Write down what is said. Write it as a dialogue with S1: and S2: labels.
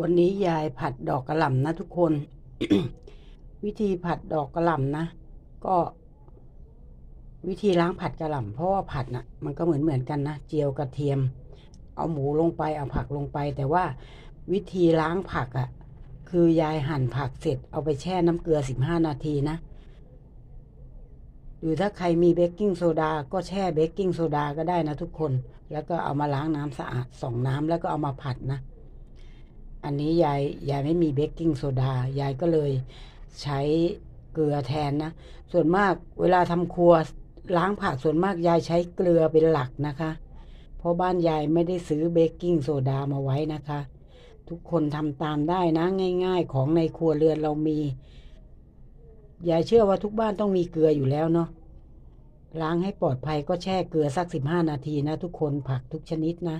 S1: วันนี้ยายผัดดอกกระหล่ำนะทุกคน วิธีผัดดอกกระหล่ำนะ ก็ วิธีล้างผัดกระหล่ำเพราะว่าผัดน่ะ มันก็เหมือนเหมือนกันนะเจียวกระเทียม เอาหมูลงไปเอาผักลงไป แต่ว่าวิธีล้างผักอะ่ะ คือยายหั่นผักเสร็จเอาไปแช่น้ำเกลือสิบห้านาทีนะหรือถ้าใครมีเบกกิ้งโซดาก็แช่เบกกิ้งโซดาก็ได้นะทุกคน แล้วก็เอามาล้างน้ำสะอาดสองน้ำแล้วก็เอามาผัดนะ อันนี้ยายยายไม่มีเบกกิ้งโซดายายก็เลยใช้เกลือแทนนะ ส่วนมากเวลาทำครัวล้างผักส่วนมากยายใช้เกลือเป็นหลักนะคะ เพราะบ้านยายไม่ได้ซื้อเบกกิ้งโซดามาไว้นะคะ ทุกคนทำตามได้นะง่าย ๆ ของในครัวเรือนเรามี ยายเชื่อว่าทุกบ้านต้องมีเกลืออยู่แล้วเนาะล้างให้ปลอดภัยก็แช่เกลือสักสิบห้านาทีนะทุกคนผักทุกชนิดนะ